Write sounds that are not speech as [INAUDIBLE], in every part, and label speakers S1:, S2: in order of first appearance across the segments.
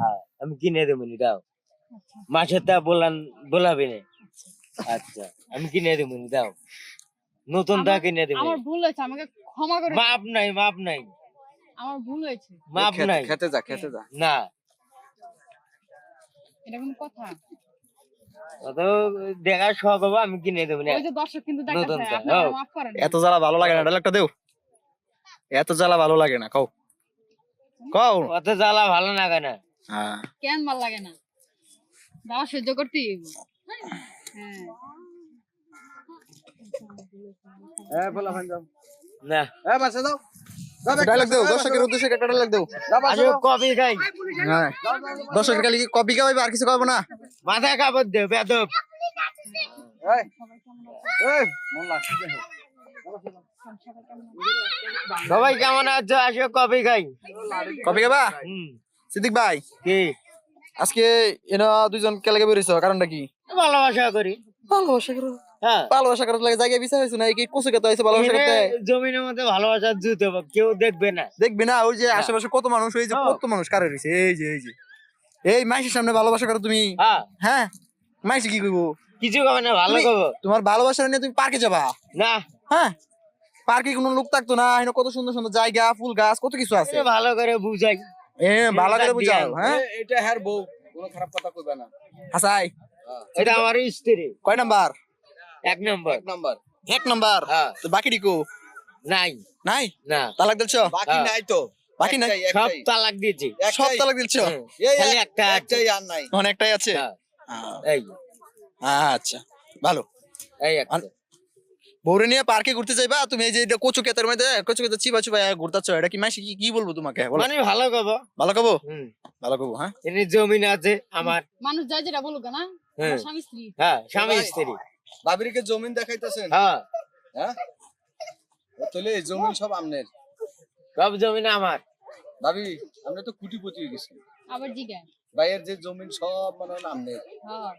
S1: হ্যাঁ আমি কিনে দেবো নি দাও।
S2: আচ্ছা।
S1: মাসের তা বলান বলাবি না। আচ্ছা। আমি কিনে দেবো নি দাও। নতুন তা
S2: আমার-
S1: কিনে দেবো
S2: আমার ভুল হয়েছে আমাকে ক্ষমা করে
S1: মাপ নাই মাপ নাই।
S2: আমার ভুল হয়েছে।
S1: মাপ নাই।
S3: খেতে যা খেতে যা।
S1: না।
S2: এটা কোনো কথা?
S1: অত দেখার শখ হব আমি কিনে দেবো না।
S2: দর্শক কিন্তু
S4: এত জ্বালা ভালো লাগে না ডায়লগটা দেও। এত জ্বালা ভালো লাগে না কও। কও।
S1: অত জ্বালা ভালো না কেন
S4: হ্যাঁ।
S2: কেন ভালো লাগে না? সহ্য করতেই হ্যাঁ।
S3: হ্যাঁ বলা
S1: না।
S3: বাসা দাও
S4: দর্শকের উদ্দেশ্যে একটা ডায়লগ দেও।
S1: আজ কফি খাই।
S4: হ্যাঁ। কপি খাওয়াইবে আর কিছু খাওয়াবো না?
S1: মাথা কাপড় দে বেদব।
S3: এই এই মন লাগছে দেখো
S1: সবাই কেমন আছো? আসো কফি খাই।
S4: কপি খাবা?
S1: হুম।
S4: সিদ্দিক ভাই
S1: কি?
S4: আজকে এনা দুইজন কেলাকে বেরিয়েছ কারণটা কি?
S1: ভালোবাসা করি।
S4: ভালোবাসা করো।
S1: হ্যাঁ।
S4: ভালোবাসা করার লাগে বিচার হয়েছে না কি কুসু কেতে হয়েছে ভালোবাসা করতে?
S1: জমিনের মধ্যে ভালোবাসার জুতো কেউ দেখবে না।
S4: দেখবি না? ওই যে আশেপাশে কত মানুষ এই যে
S1: হ্যাঁ।
S4: কত মানুষ কারে রয়েছে এই যে এই যে। এই মাইসের সামনে ভালোবাসা করো তুমি।
S1: হ্যাঁ।
S4: হ্যাঁ? মাইসে কি করব
S1: কিছু কবে না ভালো কব?
S4: তোমার ভালোবাসা নিয়ে তুমি পার্কে যাবা?
S1: না।
S4: হ্যাঁ? পার্কে কোনো লোক থাকতো না এখানে কত সুন্দর সুন্দর জায়গা ফুল গাছ কত কিছু আছে?
S1: ভালো করে বুঝাই।
S4: এ ভালো করে বুঝাও হ্যাঁ?
S3: এটা হ্যার বউ কোনো খারাপ কথা কইবে না।
S4: হাসাই।
S1: এটা আমার স্ত্রী।
S4: কয় নাম্বার?
S1: এক নম্বর।
S3: এক নাম্বার।
S4: এক নাম্বার?
S1: হ্যাঁ।
S4: তো বাকি ডিকো?
S1: নাই।
S4: নাই?
S1: না।
S4: তালাক দিলছ?
S3: বাকি
S1: হ্যাঁ।
S3: নাই তো।
S4: বাকি নাই?
S1: সব তালাক দিয়েছি।
S4: সব। তালাক দিলছ।
S1: খালি একটা আছে।
S3: একটাই আর নাই।
S4: এখন একটাই আছে?
S1: হ্যাঁ, এই
S4: আচ্ছা ভালো।
S1: এই একটা।
S4: বউরে নিয়ে পার্কে ঘুরতে যাইবা তুমি এই যে এটা কচু ক্ষেতের মধ্যে কচু ক্ষেতে চিবা চুবা ঘুরতাছ এটা কি মাসি কি কি বলব তোমাকে? বলো।
S1: মানে ভালো কব।
S4: ভালো কবো?
S1: হুম।
S4: ভালো কবো হ্যাঁ?
S1: এনে জমিন আছে আমার।
S2: মানুষ যাই যেটা বলুক না
S1: হ্যাঁ।
S2: স্বামী স্ত্রী।
S1: হ্যাঁ স্বামী স্ত্রী।
S3: বাবিরকে জমিন দেখাইতেছেন?
S1: হ্যাঁ।
S3: হ্যাঁ? তাহলে এই জমিন সব আমনের।
S1: সব জমিন আমার।
S3: ভাবি আমরা তো কুটিপতি হয়ে গেছি।
S2: আবার জিগা
S3: ভাইয়ের যে জমিন সব মানে আমনের।
S2: হ্যাঁ।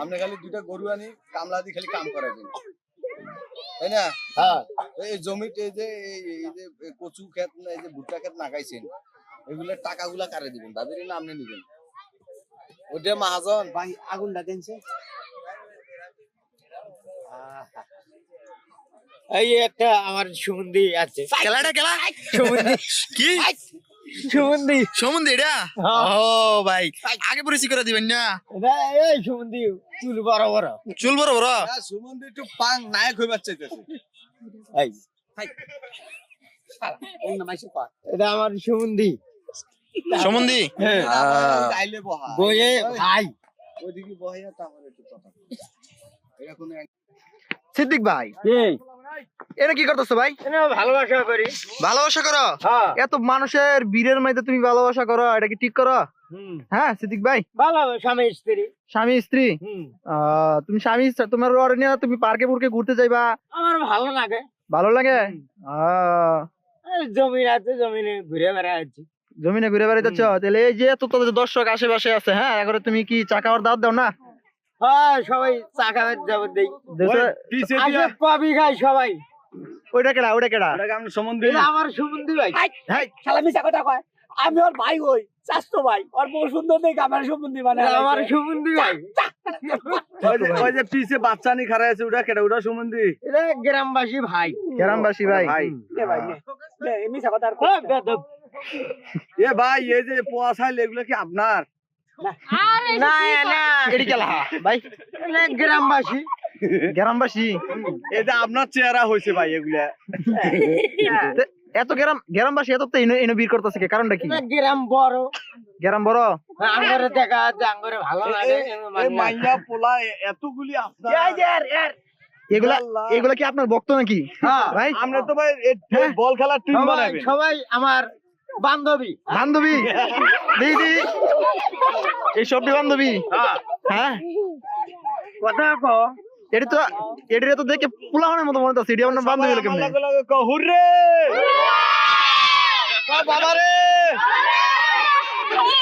S3: আপনি খালি দুইটা গরু আনি কামলা দি খালি কাম করাবেন তাই না?
S1: হ্যাঁ।
S3: এই জমিতে যে এই যে কচু ক্ষেত না এই যে ভুট্টা ক্ষেত লাগাইছেন এগুলোর টাকাগুলা কারে দিবেন? ভাবির না আপনি নিবেন। ওটা মাহাজন।
S1: ভাই আগুনটা দেনছে। এই একটা আমার সুমন্দি আছে।
S4: খেলাটা খেলা?
S1: সুমন্দি।
S4: কি?
S1: সুমন্দি।
S4: সমুদ্র এটা?
S1: হ্যাঁ।
S4: ও ভাই। আগে পরিচয় করে দিবেন না?
S1: এটা এই সুমন্দি চুল বড় বড়।
S4: চুল বড় বড়?
S3: সুমন্দি একটু পাং নায়ক হইবার চাইতেছে
S1: এই। এটা আমার সুমন্দি।
S4: সমুন্দি?
S1: হ্যাঁ।
S3: বহা
S1: বইয়ে ভাই।
S3: আমার একটু কথা।
S4: সিদ্দিক ভাই। এটা কি করতেছো ভাই?
S1: ভালোবাসা করি।
S4: ভালোবাসা করো?
S1: হ্যাঁ।
S4: এত মানুষের বীরের তুমি ভালোবাসা করো এটা কি ঠিক করো? হ্যাঁ সিদ্দিক ভাই?
S1: ভালো স্বামী স্ত্রী।
S4: স্বামী স্ত্রী? তুমি স্বামী তোমার ওর নিয়ে তুমি পার্কে পুরকে ঘুরতে যাইবা?
S1: আমার ভালো লাগে।
S4: ভালো লাগে?
S1: জমিন আছে জমিনে ঘুরে বেড়াচ্ছি
S4: জমিনে ঘুরে তাহলে এই যে এত তোদের দর্শক আশেপাশে আছে হ্যাঁ এবারে তুমি কি চা খাওয়ার দাওয়াত দাও না?
S1: হ্যাঁ সবাই চা খাবে যাব দেই। খাই সবাই।
S4: ওইটা কেডা ওইটা কেডা?
S1: আমার সুমন্দি ভাই।
S5: শালা মিশা কথা কয়। আমি ওর ভাই হই চাস্তো ভাই। ওর বউ সুন্দর দেখে আমার সম্বন্ধী মানে
S1: আমার সুমন্দি ভাই।
S3: ওই যে পিছে বাচ্চা নি খারাই আছে ওটা কেটা ওটা সম্বন্ধে
S1: এটা গ্রামবাসী ভাই।
S4: গ্রামবাসী ভাই।
S3: ভাই।
S5: নে ভাই নে। নে, এই মিশা কথা আর
S1: হ্যাঁ।
S3: এ ভাই এই যে পোয়া ছাইল এগুলো কি আপনার?
S1: না। না
S4: ভাই
S1: এটা গ্রামবাসী।
S4: গ্রামবাসী।
S3: এটা আপনার চেহারা হয়েছে ভাই এগুলা।
S4: এত গ্রাম গ্রামবাসী এত তো এনে এনে বীর করতেছে কারণটা কি?
S1: গ্রাম বড়।
S4: গ্রাম বড়?
S1: আঙ্গরে দেখা আঙ্গরে ভালো লাগে
S3: এই মাইয়া পোলা এতগুলি আপনার
S5: এই যে এর এর।
S4: এগুলা এগুলা কি আপনার ভক্ত নাকি?
S1: হ্যাঁ,
S4: ভাই
S3: আমরা তো ভাই
S4: হ্যাঁ।
S3: বল খেলার টিম বানাবেন।
S1: সবাই আমার বান্ধবী।
S4: বান্ধবী? দিদি? এই সবটি বান্ধবী?
S1: হ্যাঁ।
S4: হ্যাঁ?
S1: কথা কো।
S4: এটি তো এটি তো দেখে পুলাহনের মতো মনে হচ্ছে এটি বান্ধবী
S3: লগে কও, হুররে! বাবা রে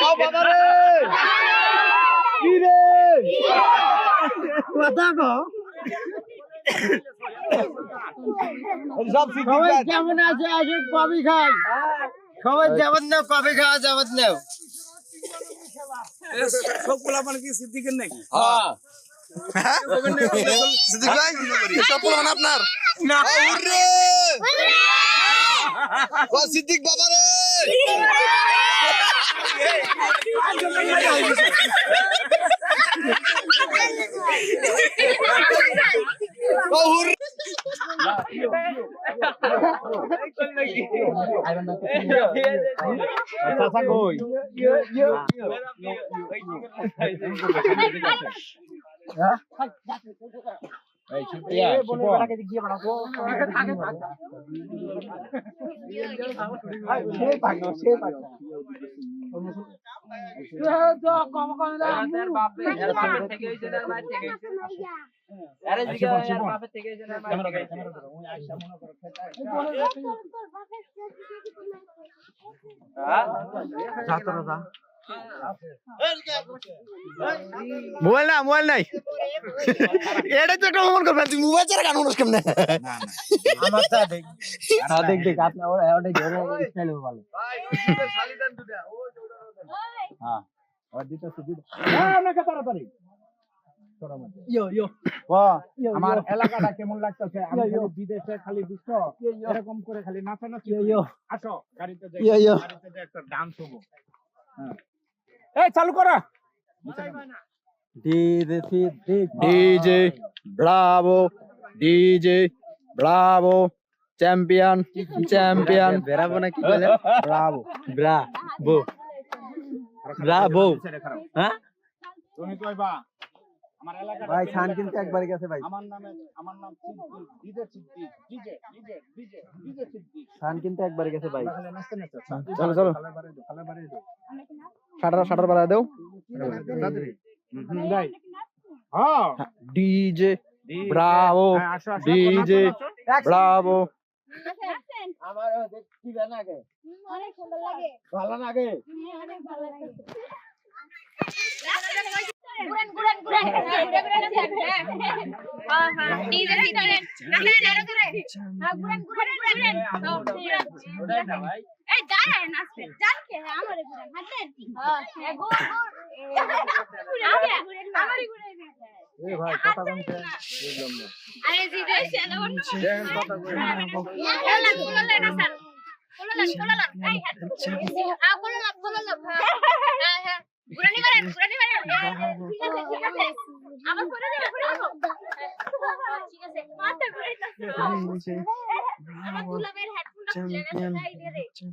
S3: বাবা রে কি রে
S1: কথা কো।
S3: সব সিদ্ধি
S1: সবাই
S3: কাজ।
S1: কেমন আছে? আজ কবি খাই সবাই যেমন নাও কবি খাওয়া যেমন নাও।
S5: সব পোলা মানে কি সিদ্দিকের নাকি?
S3: হ্যাঁ।
S4: সিদ্দিক ভাই এসব পোলাপান আপনার
S5: না
S3: ওরে ও সিদ্দিক বাবা রে [LAUGHS] ও হুর
S5: চাচা কই
S4: মোবাইল না মোবাইল নাই এটাই তো একটা মন করবেন তুই মোবাইল ছাড়া গান মানুষ কেমনে
S5: দেখ
S1: হ্যাঁ দেখ দেখ আপনি ওরা ওটা ধরে স্টাইল ভালো
S5: আপনাকে তাড়াতাড়ি। আমার এলাকাটা কেমন লাগতেছে? আমি বিদেশে খালি বুঝছ? এরকম করে খালি নাচানাচি আসো গাড়িতে যাই। গাড়িতে যাই একটা ডান্স হব। এই চালু করো।
S4: DJ Bravo DJ Bravo champion champion. বেরাবো না কি বলে? ব্রাভো। ব্রাভো। ব্রাভো হ্যাঁ?
S5: তুমি কইবা
S4: ভাই ছান? কিন্তু একবারে গেছে ভাই।
S5: আমার নামে আমার নাম Siddique DJ Siddique DJ DJ DJ DJ Siddique
S4: ছান কিন্তু একবারে গেছে ভাই।
S5: নাচতে
S4: চলো, চলো।
S5: খালে বাড়ি দাও খালে বাড়ি দাও।
S4: শাটার শাটার বাড়ায় দাও।
S5: তাড়াতাড়ি হ্যাঁ।
S4: ডিজে। ব্রাভো।
S5: হ্যাঁ,
S4: ডিজে।
S5: নাচো, নাচো।
S4: ব্রাভো।
S3: আমার দেখি না কে
S6: অনেক সুন্দর লাগে
S3: ভালো লাগে
S6: অনেক ভালো লাগে গুড়ান গুড়ান গুড়ান গুড়ান গুড়ান হ্যাঁ হ্যাঁ ডিজে সিদ্দিক না না না করে হ্যাঁ গুড়ান গুড়ান গুড়ান
S3: ওটাই না ভাই
S6: এই দাঁড়ায় নাচবে জানকে আমারে গুড়ান হাতেন হ্যাঁ গুড় গুড় আমারে গুড়াই
S5: এ ভাই কথা বলতে
S6: আরে জিদে সেনা বন্ধ কোলালান কোলালান স্যার। কোলালান কোলালান এই হাত আ কোলালান কোলালান হ্যাঁ। হ্যাঁ গুরানি করেন গুরানি করেন ঠিক আছে ঠিক আছে। আবার করে দেব করে দেব ঠিক আছে। মাথা ঘুরাইতাছে। আমার দুলাবের হেডফোনটা খুলে গেছে